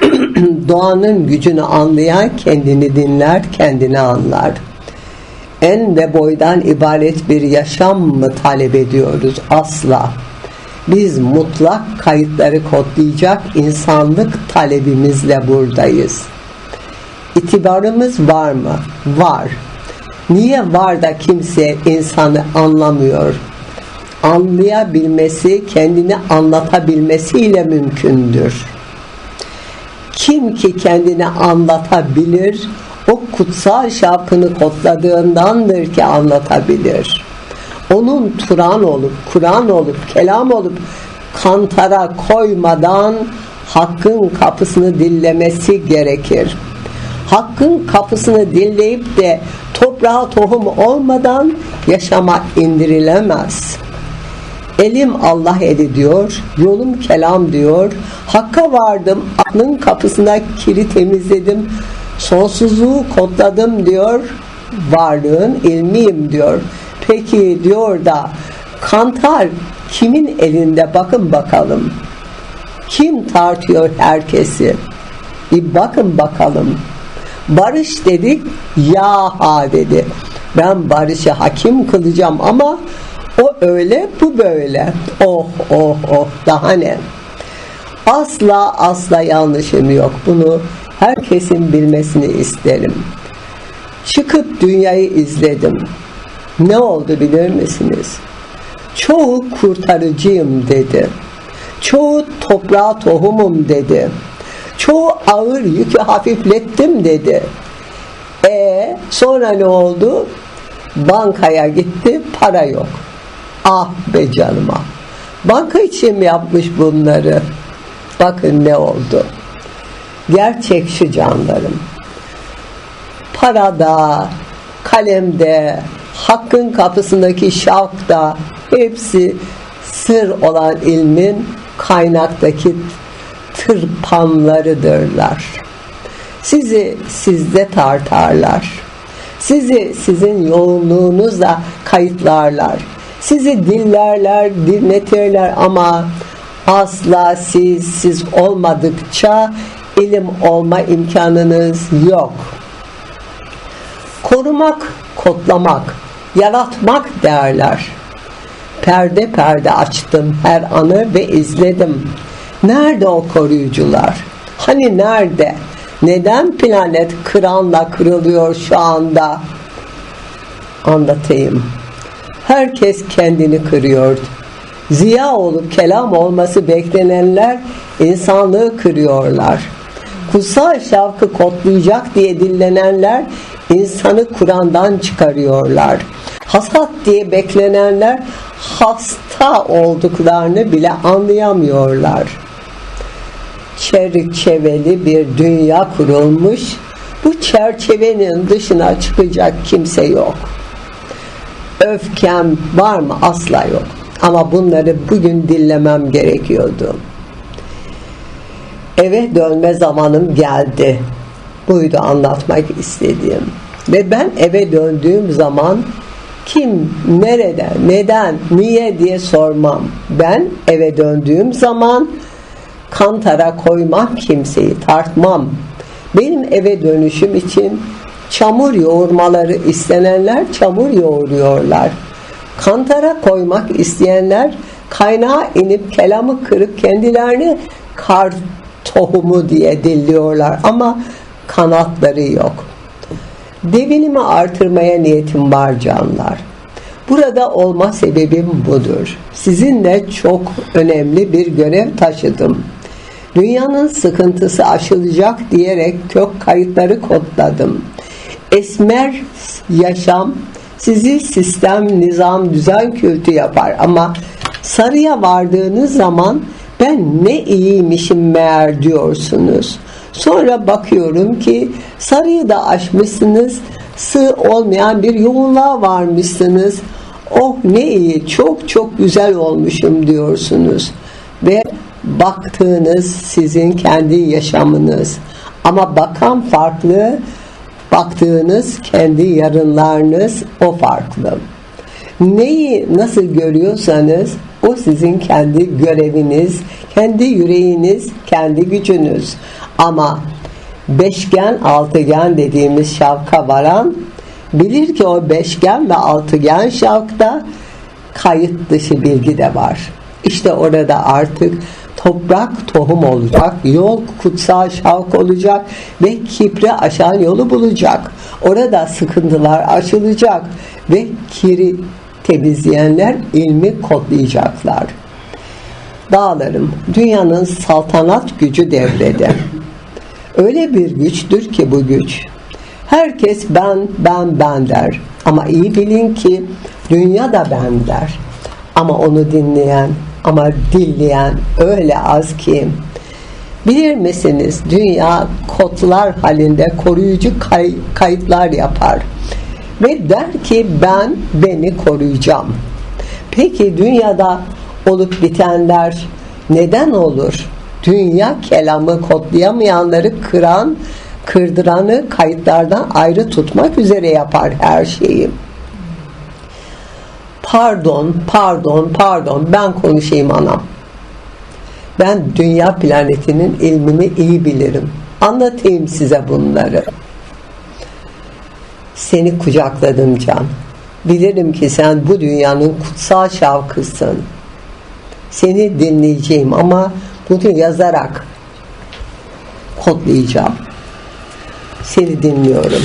Doğanın gücünü anlayan kendini dinler, kendini anlar. En ve boydan ibaret bir yaşam mı talep ediyoruz? Asla. Biz mutlak kayıtları kodlayacak insanlık talebimizle buradayız. İtibarımız var mı? Var. Niye var da kimse insanı anlamıyor? Anlayabilmesi, kendini anlatabilmesiyle mümkündür. Kim ki kendini anlatabilir, o kutsal şapkını kodladığındandır ki anlatabilir. Onun Turan olup, Kur'an olup, kelam olup kantara koymadan hakkın kapısını dillemesi gerekir. Hakkın kapısını dinleyip de toprağa tohum olmadan yaşama indirilemez. Elim Allah eli diyor, yolum kelam diyor, Hakka vardım, aklın kapısına kiri temizledim, sonsuzluğu kodladım diyor, varlığın ilmiyim diyor. Peki diyor da kantar kimin elinde bakın bakalım. Kim tartıyor herkesi? Bir bakın bakalım. Barış dedik, ya ha dedi. Ben barışı hakim kılacağım ama o öyle, bu böyle. Oh, oh, oh, daha ne? Asla asla yanlışım yok. Bunu herkesin bilmesini isterim. Çıkıp dünyayı izledim. Ne oldu bilir misiniz? Çoğu kurtarıcıyım dedi. Çoğu toprağa tohumum dedi. Çoğu ağır yükü hafiflettim dedi. E sonra ne oldu? Bankaya gitti, para yok. Ah be canıma. Banka için mi yapmış bunları? Bakın ne oldu. Gerçek şu canlarım. Parada, kalemde, hakkın kapısındaki şavkta hepsi sır olan ilmin kaynaktaki tırpanlarıdırlar. Sizi sizde tartarlar. Sizi sizin yoğunluğunuzla kayıtlarlar. Sizi dinlerler, dinletirler ama asla siz siz olmadıkça ilim olma imkanınız yok. Korumak, kodlamak, yaratmak derler. Perde perde açtım her anı ve izledim. Nerede o koruyucular? Hani nerede? Neden planet kıranla kırılıyor şu anda? Anlatayım. Herkes kendini kırıyor. Ziya olup kelam olması beklenenler insanlığı kırıyorlar. Kutsal şavkı kodlayacak diye dillenenler insanı Kur'an'dan çıkarıyorlar. Hasat diye beklenenler hasta olduklarını bile anlayamıyorlar. Çerçeveli bir dünya kurulmuş. Bu çerçevenin dışına çıkacak kimse yok. Öfkem var mı? Asla yok. Ama bunları bugün dinlemem gerekiyordu. Eve dönme zamanım geldi. Buydu anlatmak istediğim. Ve ben eve döndüğüm zaman kim, nerede, neden, niye diye sormam. Ben eve döndüğüm zaman kantara koymam kimseyi, tartmam. Benim eve dönüşüm için çamur yoğurmaları istenenler çamur yoğuruyorlar. Kantara koymak isteyenler kaynağa inip kelamı kırıp kendilerini kar tohumu diye dilliyorlar ama kanatları yok. Devinimi artırmaya niyetim var canlar. Burada olma sebebim budur. Sizinle çok önemli bir görev taşıdım. Dünyanın sıkıntısı aşılacak diyerek kök kayıtları kodladım. Esmer yaşam sizi sistem, nizam, düzen kültü yapar ama sarıya vardığınız zaman ben ne iyiymişim meğer diyorsunuz. Sonra bakıyorum ki sarıyı da aşmışsınız, sığ olmayan bir yoğunluğa varmışsınız. Oh ne iyi, çok çok güzel olmuşum diyorsunuz. Ve baktığınız sizin kendi yaşamınız. Ama bakan farklı, baktığınız kendi yarınlarınız o farklı. Neyi nasıl görüyorsanız O sizin kendi göreviniz, kendi yüreğiniz, kendi gücünüz. Ama beşgen, altıgen dediğimiz şavka varan bilir ki o beşgen ve altıgen şavkta kayıt dışı bilgi de var. İşte orada artık toprak tohum olacak, yol kutsal şavk olacak ve kibri aşan yolu bulacak. Orada sıkıntılar aşılacak ve kiri temizleyenler ilmi kodlayacaklar. Dağlarım, dünyanın saltanat gücü devrede. Öyle bir güçtür ki bu güç. Herkes ben, ben, ben der. Ama iyi bilin ki dünya da ben der. Ama onu dinleyen, ama dilleyen öyle az ki. Bilir misiniz dünya kodlar halinde koruyucu kay- kayıtlar yapar. Ve der ki ben beni koruyacağım. Peki dünyada olup bitenler neden olur? Dünya kelamı kodlayamayanları kıran, kırdıranı kayıtlardan ayrı tutmak üzere yapar her şeyi. Pardon, pardon, pardon ben konuşayım anam. Ben dünya planetinin ilmini iyi bilirim. Anlatayım size bunları. Seni kucakladım can. Bilirim ki sen bu dünyanın kutsal şavkısın. Seni dinleyeceğim ama bunu yazarak kodlayacağım. Seni dinliyorum.